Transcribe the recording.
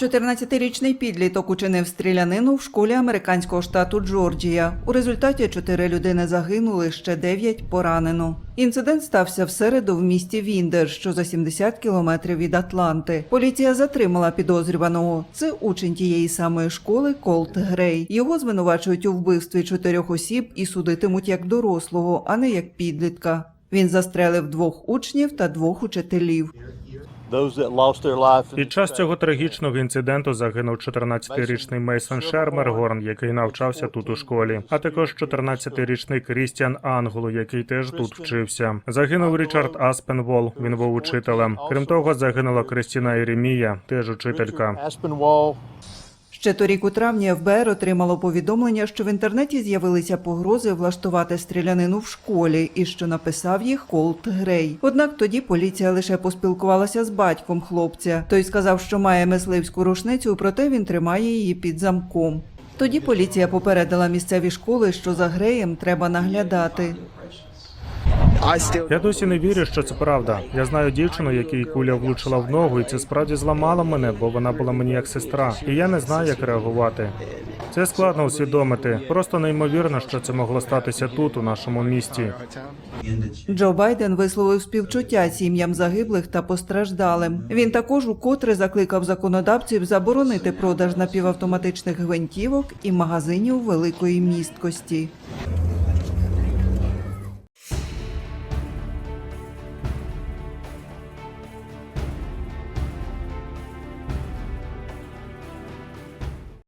14-річний підліток учинив стрілянину в школі американського штату Джорджія. У результаті чотири людини загинули, ще дев'ять поранено. Інцидент стався в середу в місті Віндер, що за 70 кілометрів від Атланти. Поліція затримала підозрюваного. Це учень тієї самої школи Колт Грей. Його звинувачують у вбивстві чотирьох осіб і судитимуть як дорослого, а не як підлітка. Він застрелив двох учнів та двох учителів. Під час цього трагічного інциденту загинув 14-річний Мейсон Шермергорн, який навчався тут у школі, а також 14-річний Крістіан Англу, який теж тут вчився. Загинув Річард Аспенвол. Він був учителем. Крім того, загинула Кристіна Єремія, теж учителька. Ще торік у травні ФБР отримало повідомлення, що в інтернеті з'явилися погрози влаштувати стрілянину в школі, і що написав їх Колт Грей. Однак тоді поліція лише поспілкувалася з батьком хлопця. Той сказав, що має мисливську рушницю, проте він тримає її під замком. Тоді поліція попередила місцеві школи, що за Греєм треба наглядати. Я досі не вірю, що це правда. Я знаю дівчину, якій куля влучила в ногу, і це справді зламало мене, бо вона була мені як сестра, і я не знаю, як реагувати. Це складно усвідомити. Просто неймовірно, що це могло статися тут, у нашому місті. Джо Байден висловив співчуття сім'ям загиблих та постраждалим. Він також укотре закликав законодавців заборонити продаж напівавтоматичних гвинтівок і магазинів великої місткості.